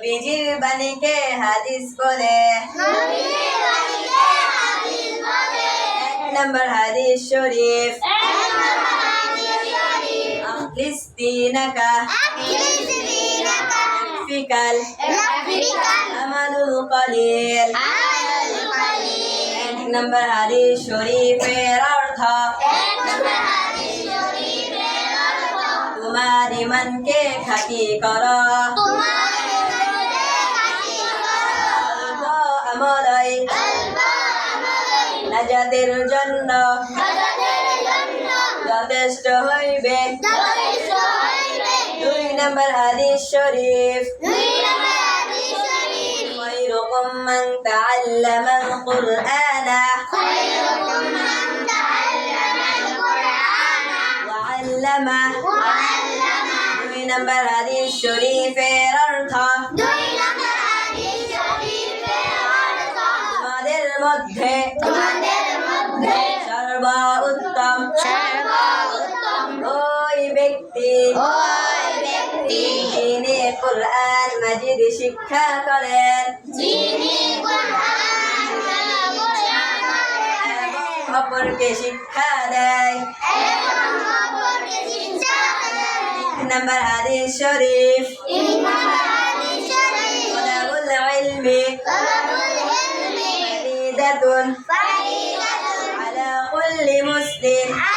নবীজির বাণীকে হাদিস বলে এক নম্বর হাদিস শরীফ আখলিস দিনাকা ফিকাল আমালুল কলিল এক নম্বর হাদিস শরীফের অর্থ তোমার নাজাতের জন্য যথেষ্ট হইবে দুই নম্বর হাদিস শরীফ خيركم من تعلم القرآن وعلمه দুই নম্বর হাদিস শরীফের অর্থ তোমাদের মধ্যে ব্যক্তি যিনি কোরআন মাজিদ শিক্ষা করেন এবং অপরকে শিক্ষা দেয় এক নম্বর হাদিস শরীফ طلب العلم فريدة على كل مسلم নম্বর হাদিস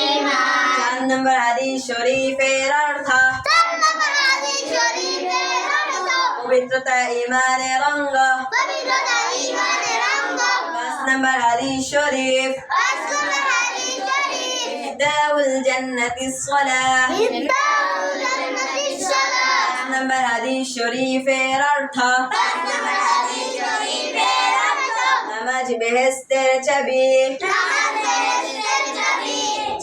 চার নম্বর হাদিস শরীফের অর্থ পবিত্রতা ইমানের অঙ্গ পাঁচ নম্বর হাদিস শরীফ مفتاح الجنة الصلاة পাঁচ নম্বর হাদিস শরীফের অর্থ নামাজ বেহেস্তের চাবি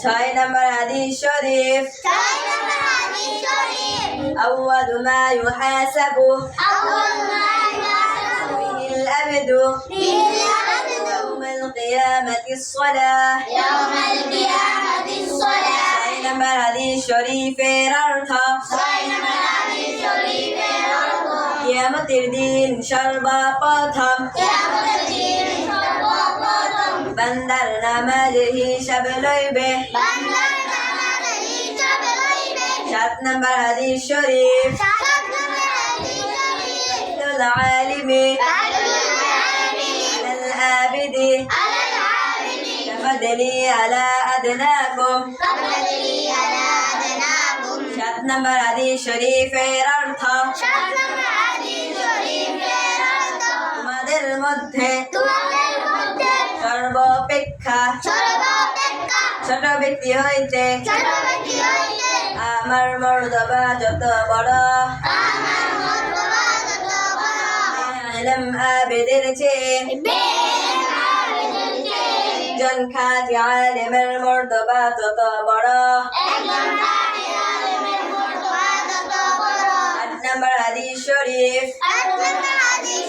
ছয় নম্বর হাদিস শরীফ أول ما يحاسب به الأبد يوم القيامة الصلاة يوم القيامة الصلاة ছয় নম্বর হাদিস শরীফের অর্থ ছয় নম্বর হাদিস শরীফের অর্থ কিয়ামতের দিন সর্বপ্রথম কিয়ামতের দিন সর্বপ্রথম বান্দার নামাজের হিসাব লইবে বান্দার নামাজের হিসাব লইবে সাত নম্বর হাদিস শরীফ সাত নম্বর হাদিস শরীফ العالم আলুল আলমী على العابد আলাল আলিমী كفضلي على أدناكم কাবলি আলা আদনাকুম সাত নম্বর হাদিস শরীফের অর্থ সাত নম্বর হাদিস শরীফের অর্থ তোমাদের মধ্যে তোমাদের মধ্যে সর্বাপেক্ষা ছোট ব্যক্তি হইতে আমার মর্দবা যত বড় যত বড় আলম আবেদের চেয়ে বেশ আবেদন চেয়ে একজন খাতি আলেমের মর্দবা তত বড় একজন দাঁড়ি আলেমের মর্তবা যত বড় আট নম্বর হাদিস শরীফ আট নম্বর হাদিস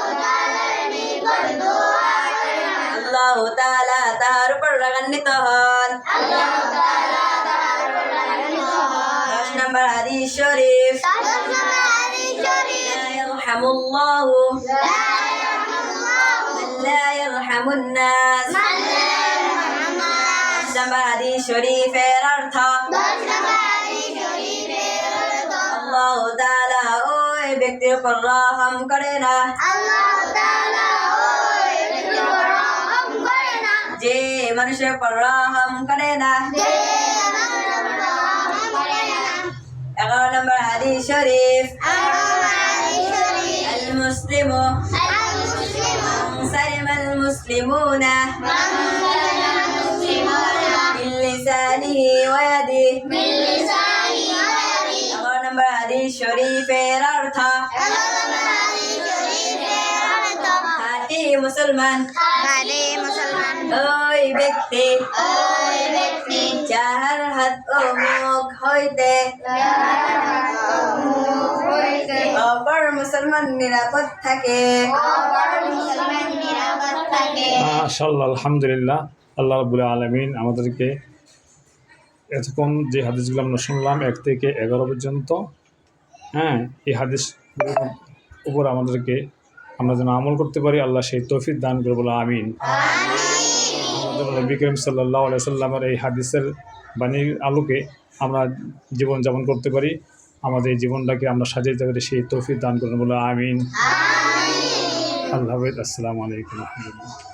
আল্লাহ তাআলা তাহার উপর রাগান্বিত হন। আল্লাহ তাআলা তাহার উপর রাগান্বিত হন 10 নম্বর হাদিস শরীফ। 10 নম্বর হাদিস শরীফ লা ইয়ারহামুল্লাহু। লা ইয়ারহামুল্লাহু লা ইয়ারহামুন নাস নম্বর হাদিস শরীফের অর্থ। 10 নম্বর হাদিস শরীফের অর্থ আল্লাহ তাআলা ওই ব্যক্তির উপর রহম করে না। আল্লাহ করে না যে মানুষের উপর রহম করে না যে মানুষের উপর রহম করে না এগারো নম্বর হাদিস শরীফ আল-মুসলিম আল মুসলিমু سلم المسلمون হাতি মুসলমান। ওই ব্যক্তি। যাহার হাত ও মুখ হইতে। অপর মুসলমান নিরাপদ থাকে। মাশাল্লাহ আলহামদুলিল্লাহ আল্লাহ রাবুল আলমিন আমাদেরকে এতক্ষণ যে হাদিসগুলো আমরা শুনলাম এক থেকে এগারো পর্যন্ত হ্যাঁ এই হাদিস উপর আমাদেরকে আমরা যেন আমল করতে পারি আল্লাহ সেই তৌফিক দান করে বলে আমিন। বিক্রম নবী করিম সাল্লাহ সাল্লামের এই হাদিসের বাণীর আলোকে আমরা জীবন যাপন করতে পারি আমাদের জীবনটাকে আমরা সাজাইতে পারি সেই তৌফিক দান করে বলে আমিন। আল্লাহ আসসালামু আলাইকুম। রহমতুল্লাহ